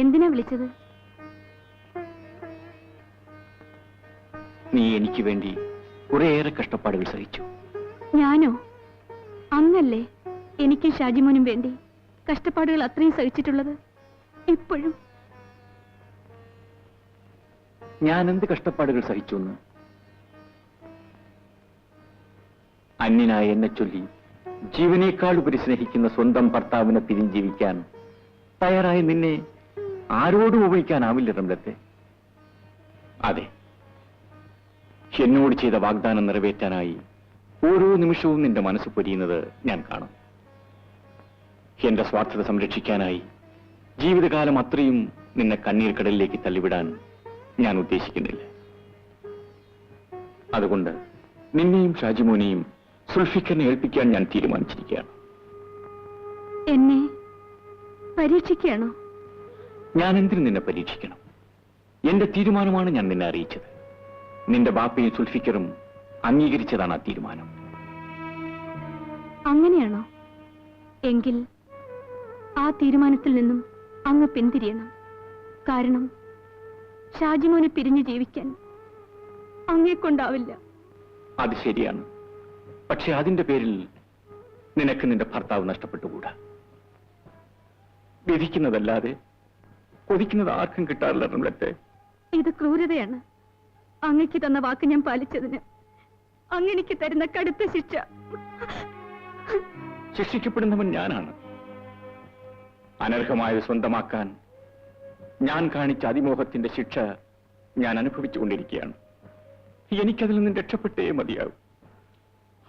എന്തിനാ വിളിച്ചത്? നീ എനിക്ക് വേണ്ടി കുറേയേറെ കഷ്ടപ്പാടുകൾ സഹിച്ചു. ഞാനോ? അങ്ങല്ലേ എനിക്കും ഷാജിമോനും വേണ്ടി കഷ്ടപ്പാടുകൾ അത്രയും സഹിച്ചിട്ടുള്ളത്? ഇപ്പോഴും ഞാൻ എന്ത് കഷ്ടപ്പാടുകൾ സഹിച്ചു എന്ന് അന്യനായ എന്നെ ചൊല്ലി ജീവനേക്കാൾ ഉപരി സ്നേഹിക്കുന്ന സ്വന്തം ഭർത്താവിനെ പിരിഞ്ജീവിക്കാൻ തയ്യാറായി നിന്നെ ആരോടും ഉപയോഗിക്കാനാവില്ല റംലത്തെ അതെ. എന്നോട് ചെയ്ത വാഗ്ദാനം നിറവേറ്റാനായി ഓരോ നിമിഷവും നിന്റെ മനസ്സ് പൊരിയുന്നത് ഞാൻ കാണും. എന്റെ സ്വാർത്ഥത സംരക്ഷിക്കാനായി ജീവിതകാലം അത്രയും നിന്നെ കണ്ണീർ കടലിലേക്ക് തള്ളിവിടാൻ ഞാൻ ഉദ്ദേശിക്കുന്നില്ല. അതുകൊണ്ട് നിന്നെയും ഷാജിമോനെയും സുൽഫിക്കനെ ഏൽപ്പിക്കാൻ ഞാൻ തീരുമാനിച്ചിരിക്കുകയാണ്. എന്നെ പരീക്ഷിക്കുകയാണോ? ഞാൻ എന്തിനു നിന്നെ പരീക്ഷിക്കണം? എന്റെ തീരുമാനമാണ് ഞാൻ നിന്നെ അറിയിച്ചത്. നിന്റെ ബാപ്പയും സുൽഫിക്കറും അംഗീകരിച്ചതാണ് ആ തീരുമാനം. അങ്ങനെയാണോ? എങ്കിൽ ആ തീരുമാനത്തിൽ നിന്നും അങ്ങ് പിന്തിരിയണം. കാരണം ഷാജിമോനെ പിരിഞ്ഞു ജീവിക്കാൻ അങ്ങേക്കൊണ്ടാവില്ല. അത് ശരിയാണ്. പക്ഷെ അതിന്റെ പേരിൽ നിനക്ക് നിന്റെ ഭർത്താവ് നഷ്ടപ്പെട്ടുകൂടാ? വിധിക്കുന്നതല്ലാതെ കൊതിക്കുന്നത് ആർക്കും കിട്ടാറില്ല റംലത്തെ. ഇത് ക്രൂരതയാണ്. അങ്ങക്ക് തന്ന വാക്ക് ഞാൻ പാലിച്ചതിന് അങ്ങനെക്ക് തരുന്ന കടുത്ത ശിക്ഷ. ശിക്ഷിക്കപ്പെടുന്നവൻ ഞാനാണ്. അനർഹമായത് സ്വന്തമാക്കാൻ ഞാൻ കാണിച്ച അതിമോഹത്തിന്റെ ശിക്ഷ ഞാൻ അനുഭവിച്ചുകൊണ്ടിരിക്കുകയാണ്. എനിക്കതിൽ നിന്ന് രക്ഷപ്പെട്ടേ മതിയാവും.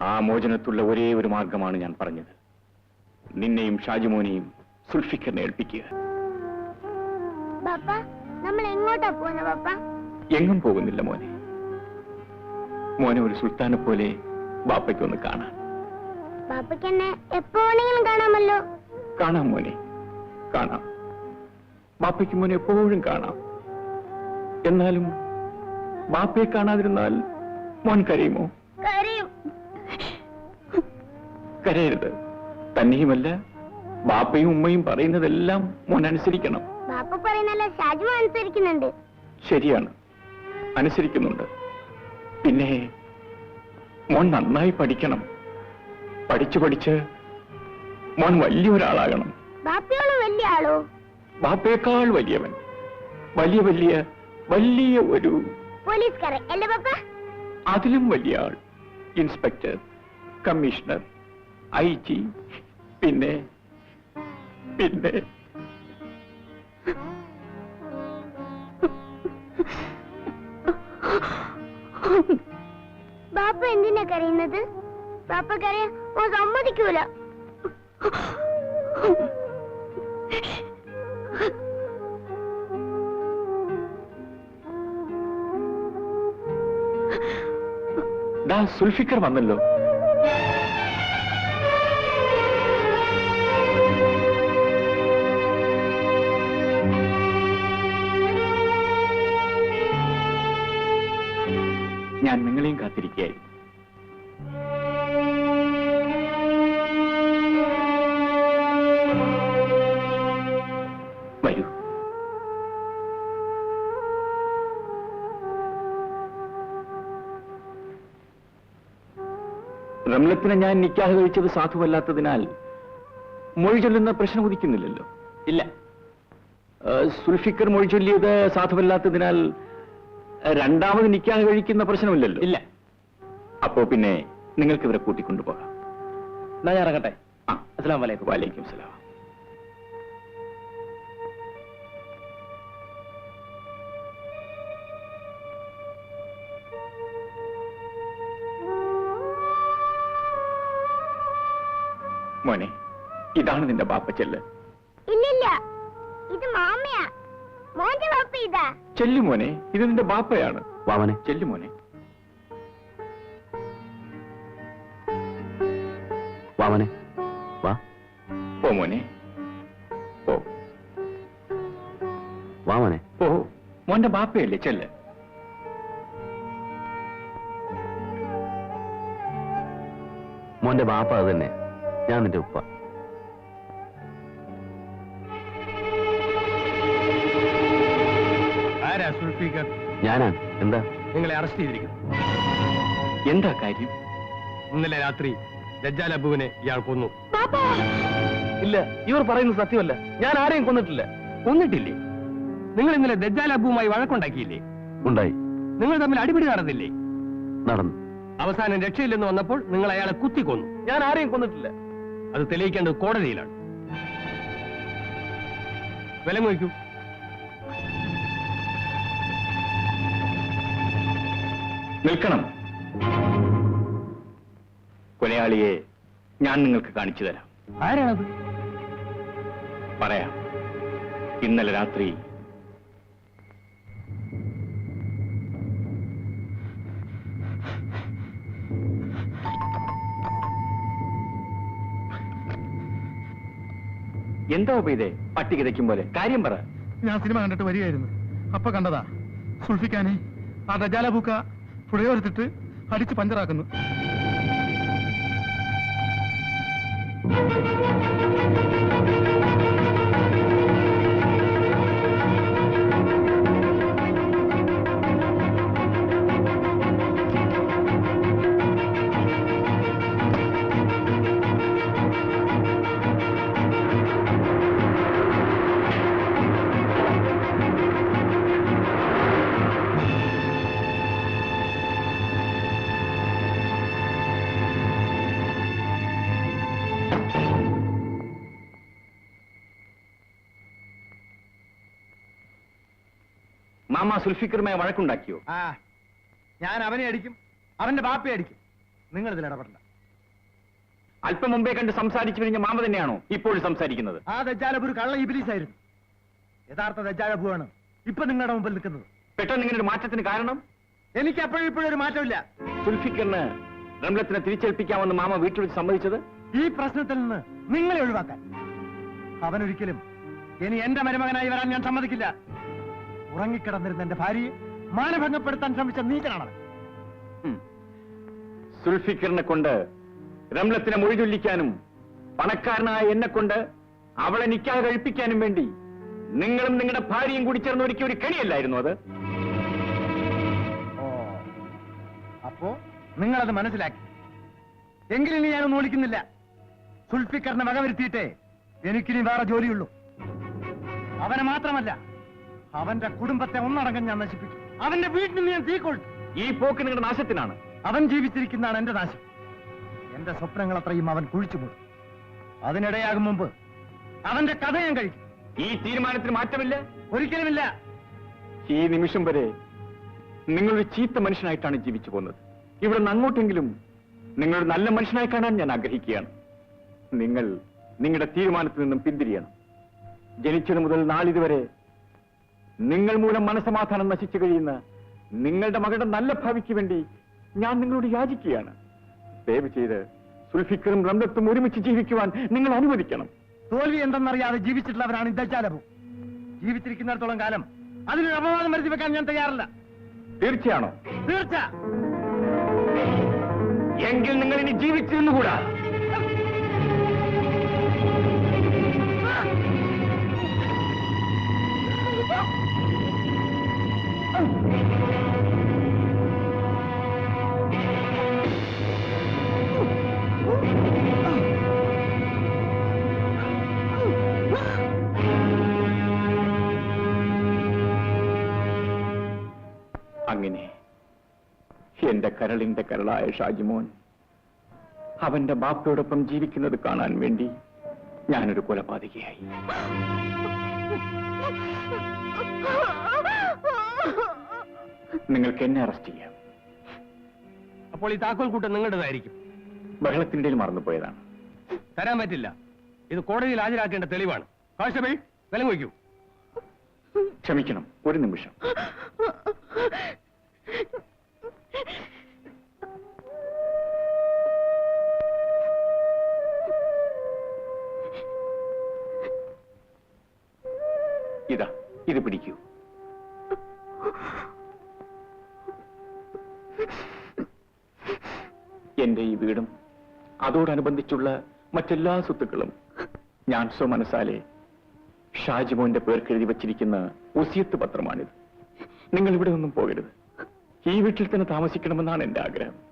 ആ മോചനത്തുള്ള ഒരേ ഒരു മാർഗമാണ് ഞാൻ പറഞ്ഞത്. നിന്നെയും ഷാജിമോനെയും സുൽഫിക്കറിനെ ഏൽപ്പിക്കുക. പാപ്പ നമ്മൾ എങ്ങോട്ടാ പോകുന്ന പാപ്പ എങ്ങും പോകുന്നില്ല മോനെ. മോനെ ഒരു സുൽത്താനെ പോലെ ബാപ്പയ്ക്കൊന്ന് കാണാം. ബാപ്പയ്ക്ക് എന്നെ എപ്പോ വേണമെങ്കിലും കാണാമല്ലോ. കാണാം മോനെ കാണാം. ബാപ്പയ്ക്ക് മോനെ എപ്പോഴും കാണാം. എന്നാലും ബാപ്പയെ കാണാതിരുന്നാൽ മോൻ കരയുമോ? കരയും. കരയരുത്. തന്നെയുമല്ല ബാപ്പയും ഉമ്മയും പറയുന്നതെല്ലാം മോൻ അനുസരിക്കണം. പാപ്പ പറയുന്നല്ല ഷാജു അനുസരിക്കുന്നുണ്ട്. ശരിയാണ്. അനുസരിക്കുന്നുണ്ട്. പിന്നെ മോൻ നന്നായി പഠിക്കണം. പഠിച്ചു പഠിച്ച് മോൻ വലിയൊരാളാകണം. ബാപ്പയോൾ വലിയ ആളോ ബാപ്പയേക്കാൾ വലിയവൻ. വലിയ വലിയ വലിയ ഒരു പോലീസുകാരൻ. അല്ലേ പാപ്പ അതിലും വലിയ ആൾ. ഇൻസ്പെക്ടർ കമ്മീഷണർ ഐ ജി പിന്നെ പിന്നെ ബാപ്പ എന്തിനാ കരയുന്നത്? ബാപ്പ കരയാൻ ഓ സമ്മതിക്കൂല. സുൽഫിക്കർ വന്നല്ലോ. റംലത്തിനെ ഞാൻ നിക്കാഹ് കഴിച്ചത് സാധുവല്ലാത്തതിനാൽ മൊഴി ചൊല്ലുന്ന പ്രശ്നം ഉദിക്കുന്നില്ലല്ലോ. ഇല്ല. സുൽഫിക്കർ മൊഴി ചൊല്ലിയത് സാധുവല്ലാത്തതിനാൽ രണ്ടാമത് നിക്കാഹ് കഴിക്കുന്ന പ്രശ്നമില്ലല്ലോ. ഇല്ല. അപ്പോ പിന്നെ നിങ്ങൾക്ക് ഇവരെ കൂട്ടിക്കൊണ്ടുപോകാം. എന്നാ ഞാൻ ഇറങ്ങട്ടെ. ആ. അസ്സലാമു അലൈക്കും. വാലേക്കും സലാം. മോനെ ഇതാണ് നിന്റെ ബാപ്പ ചെല്ല്. ഇല്ലില്ല ഇത് മാമയാ. മോന്റെ ബാപ്പ ഇതാ. ചെല്ലു മോനെ ഇത് നിന്റെ ബാപ്പയാണ്. വാമനെ. ചെല്ലു മോനെ. വാമനെ വാ. പോ മോനെ. പോ. വാമനെ. ഓ മോന്റെ ബാപ്പയല്ലേ ചെല്ല്. മോന്റെ ബാപ്പ അത് തന്നെ. ഞാൻ നിന്റെ ഉപ്പ. ആരാ സുൽഫീഖർ ഞാനാ. എന്താ? നിങ്ങളെ അറസ്റ്റ് ചെയ്തിരിക്കുന്നു. എന്താ കാര്യം? ഇന്നലെ രാത്രി ദജ്ജാൽ അബുവിനെ ഇയാൾ കൊന്നു. ഇല്ല ഇവർ പറയുന്നത് സത്യമല്ല. ഞാൻ ആരെയും കൊന്നിട്ടില്ല. കൊന്നിട്ടില്ലേ? നിങ്ങൾ ഇന്നലെ ദജ്ജാൽ അബുവുമായി വഴക്കുണ്ടാക്കിയില്ലേ? ഉണ്ടായി. നിങ്ങൾ തമ്മിൽ അടിപിടി നടന്നില്ലേ? നടന്നു. അവസാനം രക്ഷയില്ലെന്ന് വന്നപ്പോൾ നിങ്ങൾ അയാളെ കുത്തിക്കൊന്നു ഞാൻ ആരെയും കൊന്നിട്ടില്ല. അത് തെളിയിക്കേണ്ടത് കോടതിയിലാണ്. വില നോക്കൂ നിൽക്കണം. കൊലയാളിയെ ഞാൻ നിങ്ങൾക്ക് കാണിച്ചു തരാം. ആരാണത്? പറയാം. ഇന്നലെ രാത്രി എന്താ ഉപയോഗേ പട്ടി കിതയ്ക്കും പോലെ. കാര്യം പറ. ഞാൻ സിനിമ കണ്ടിട്ട് വരികയായിരുന്നു. അപ്പൊ കണ്ടതാ. സുൽഫിക്കാനെ ആ ദജാല പൂക്ക പുഴയോരത്തിട്ട് അടിച്ച് പഞ്ചറാക്കുന്നു. സുൽഫിക്കറുമായി വഴക്കുണ്ടാക്കിയോ? ആ ഞാൻ അവനെ അടിക്കും. അവന്റെ ബാപ്പയെ അടിക്കും. നിങ്ങൾ ഇതിൽ ഇടപെടണ്ട. അല്പം മുമ്പേ കണ്ട് സംസാരിച്ചു കഴിഞ്ഞ മാമ തന്നെയാണോ ഇപ്പോഴും സംസാരിക്കുന്നത്? ആ ദജാലബു ഒരു കള്ള ഇബിലീസായിരുന്നു. യഥാർത്ഥ ദജാലബുവാണ് ഇപ്പൊ നിങ്ങളുടെ മുമ്പിൽ നിൽക്കുന്നത്. പെട്ടെന്ന് ഇങ്ങനെ ഒരു മാറ്റത്തിന് കാരണം? എനിക്ക് അപ്പോഴും ഒരു മാറ്റമില്ല. സുൽഫിക്കറിന് റംലത്തിനെ തിരിച്ചേൽപ്പിക്കാമെന്ന് മാമ വീട്ടിൽ വെച്ച് സമ്മതിച്ചത്? ഈ പ്രശ്നത്തിൽ നിന്ന് നിങ്ങളെ ഒഴിവാക്കാൻ. അവനൊരിക്കലും ഇനി എന്റെ മരുമകനായി വരാൻ ഞാൻ സമ്മതിക്കില്ല. ഉറങ്ങിക്കിടന്നിരുന്ന എന്റെ ഭാര്യയെ മാനഭംഗപ്പെടുത്താൻ ശ്രമിച്ച ഉം. സുൽഫിക്കറിനെ കൊണ്ട് രംലത്തിനെ മൊഴിചൊല്ലിക്കാനും പണക്കാരനായ എന്നെ കൊണ്ട് അവളെ നിക്കാതെ കഴിപ്പിക്കാനും വേണ്ടി നിങ്ങളും നിങ്ങളുടെ ഭാര്യയും കൂടി ചേർന്ന് ഒരുക്കിയ ഒരു കെണിയല്ലായിരുന്നു അത്? അപ്പോ നിങ്ങളത് മനസ്സിലാക്കി. എങ്കിലും ഞാനൊന്നും ഒളിക്കുന്നില്ല. സുൽഫിക്കറിനെ വകവരുത്തിയിട്ടേ എനിക്കിനി വേറെ ജോലിയുള്ളൂ. അവനെ മാത്രമല്ല അവന്റെ കുടുംബത്തെ ഒന്നടങ്കം ഞാൻ നശിപ്പിക്കും. അവന്റെ വീട്ടിൽ ഞാൻ തീക്കൊള്ളു ഈ പോക്ക് നിങ്ങളുടെ നാശത്തിനാണ്. അവൻ ജീവിച്ചിരിക്കുന്നതാണ് എന്റെ നാശം. എന്റെ സ്വപ്നങ്ങൾ അത്രയും അവൻ കുഴിച്ചു മൂടും. അതിനിടയാകും മുമ്പ് അവന്റെ കഥ ഞാൻ കഴിക്കും. ഈ തീരുമാനത്തിന് മാറ്റമില്ല? ഒരിക്കലുമില്ല. ഈ നിമിഷം വരെ നിങ്ങളൊരു ചീത്ത മനുഷ്യനായിട്ടാണ് ജീവിച്ചു പോകുന്നത്. ഇവിടെ നിന്ന് അങ്ങോട്ടെങ്കിലും നിങ്ങളൊരു നല്ല മനുഷ്യനായി കാണാൻ ഞാൻ ആഗ്രഹിക്കുകയാണ്. നിങ്ങൾ നിങ്ങളുടെ തീരുമാനത്തിൽ നിന്നും പിന്തിരിയണം. ജനിച്ചത് മുതൽ നാളിതുവരെ നിങ്ങൾ മൂലം മനസമാധാനം നശിച്ചു കഴിയുന്ന നിങ്ങളുടെ മകളുടെ നല്ല ഭാവിക്ക് വേണ്ടി ഞാൻ നിങ്ങളോട് യാചിക്കുകയാണ്. ദയവ് ചെയ്ത് സുൽഫിക്കറും റംലത്തും ഒരുമിച്ച് ജീവിക്കുവാൻ നിങ്ങൾ അനുവദിക്കണം. തോൽവി എന്തെന്നറിയാതെ ജീവിച്ചിട്ടുള്ളവരാണ് ഇദ്ദാലബു ജീവിച്ചിരിക്കുന്നിടത്തോളം കാലം അതിനൊരു അപവാദം വരുത്തി വെക്കാൻ ഞാൻ തയ്യാറല്ല. തീർച്ചയാണോ? തീർച്ച. എങ്കിൽ നിങ്ങൾ ഇനി ജീവിച്ചിരുന്നുകൂടാ എന്റെ കരളിന്റെ കരളായ ഷാജിമോൻ അവന്റെ ബാപ്പയോടൊപ്പം ജീവിക്കുന്നത് കാണാൻ വേണ്ടി ഞാനൊരു കൊലപാതകയായി. നിങ്ങൾക്ക് എന്നെ അറസ്റ്റ് ചെയ്യാം. അപ്പോൾ ഈ താക്കോൽ കൂട്ടം നിങ്ങളുടേതായിരിക്കും. ബഹളത്തിനിടയിൽ മറന്നുപോയതാണ് തരാൻ പറ്റില്ല. ഇത് കോടതിയിൽ ഹാജരാക്കേണ്ട തെളിവാണ്. കോൺസ്റ്റബിൾ വയ്ക്കൂ. ക്ഷമിക്കണം ഒരു നിമിഷം. ഇതാ ഇത് പിടിക്കൂ. എന്റെ ഈ വീടും അതോടനുബന്ധിച്ചുള്ള മറ്റെല്ലാ സ്വത്തുക്കളും ഞാൻ സ്വമനസാലെ ഷാജിമോന്റെ പേർക്കെഴുതി വച്ചിരിക്കുന്ന ഒസിയത്ത് പത്രമാണിത്. നിങ്ങൾ ഇവിടെ ഒന്നും പോകരുത്. ഈ വീട്ടിൽ തന്നെ താമസിക്കണമെന്നാണ് എന്റെ ആഗ്രഹം.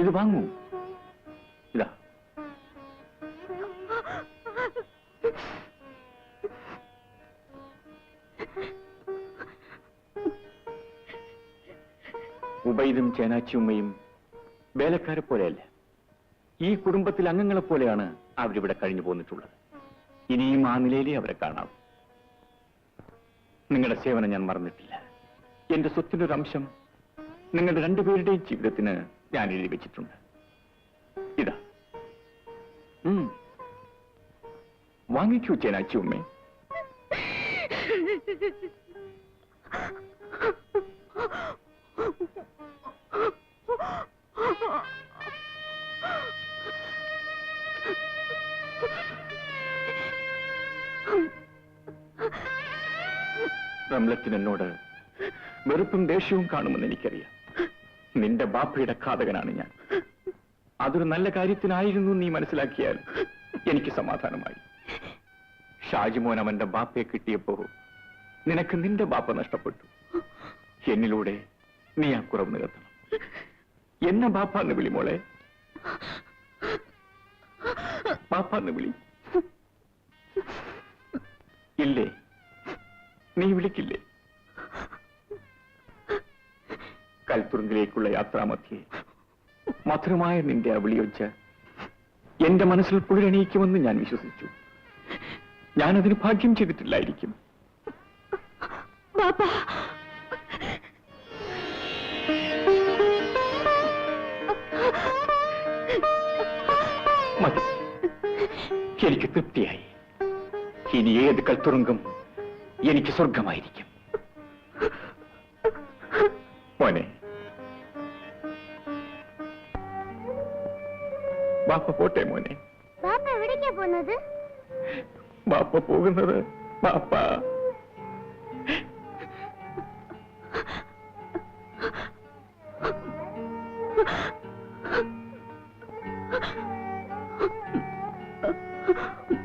ഇത് വാങ്ങൂ. ഇതാ. ഉബൈദും ചേനാച്ചിയുമ്മയും വേലക്കാരെ പോലെയല്ല. ഈ കുടുംബത്തിലെ അംഗങ്ങളെ പോലെയാണ് അവരിവിടെ കഴിഞ്ഞു പോന്നിട്ടുള്ളത്. ഇനിയും ആ നിലയിലേ അവരെ കാണാം. നിങ്ങളുടെ സേവനം ഞാൻ മറന്നിട്ടില്ല. എന്റെ സ്വത്തിന്റെ ഒരു അംശം നിങ്ങളുടെ രണ്ടുപേരുടെയും ജീവിതത്തിന് ഞാൻ എഴുതി വെച്ചിട്ടുണ്ട്. ഇതാ. വാങ്ങിക്കൂ ചേനാച്ചി ഉമ്മേ. റംലത്തിന് എന്നോട് വെറുപ്പും ദേഷ്യവും കാണുമെന്ന് എനിക്കറിയാം. നിന്റെ ബാപ്പയുടെ ഘാതകനാണ് ഞാൻ. അതൊരു നല്ല കാര്യത്തിനായിരുന്നു നീ മനസ്സിലാക്കിയാൽ എനിക്ക് സമാധാനമായി. ഷാജിമോൻ അവന്റെ ബാപ്പയെ കിട്ടിയപ്പോ നിനക്ക് നിന്റെ ബാപ്പ നഷ്ടപ്പെട്ടു. എന്നിലൂടെ നീ ആ കുറവ് നികത്തണം. എന്നെ ബാപ്പ എന്ന് വിളി മോളെ. ബാപ്പ എന്ന് വിളി. ഇല്ലേ? നീ വിളിക്കില്ലേ? കൽത്തുറുങ്കിലേക്കുള്ള യാത്രാമധ്യേ മധുരമായ നിന്റെ ആ വിളിയൊച്ച എന്റെ മനസ്സിൽ കുളിരണിയിക്കുമെന്ന് ഞാൻ വിശ്വസിച്ചു. ഞാനതിന് ഭാഗ്യം ചെയ്തിട്ടില്ലായിരിക്കും. ബാപ്പ. മതി. എനിക്ക് തൃപ്തിയായി. ഇനി ഏത് കൽത്തുറുങ്കം എനിക്ക് സ്വർഗമായിരിക്കും മോനെ. ബാപ്പ പോട്ടെ മോനെ. ബാപ്പ എവിടേക്കാ പോകുന്നത്? ബാപ്പ പോകുന്നത് ബാപ്പ Huh?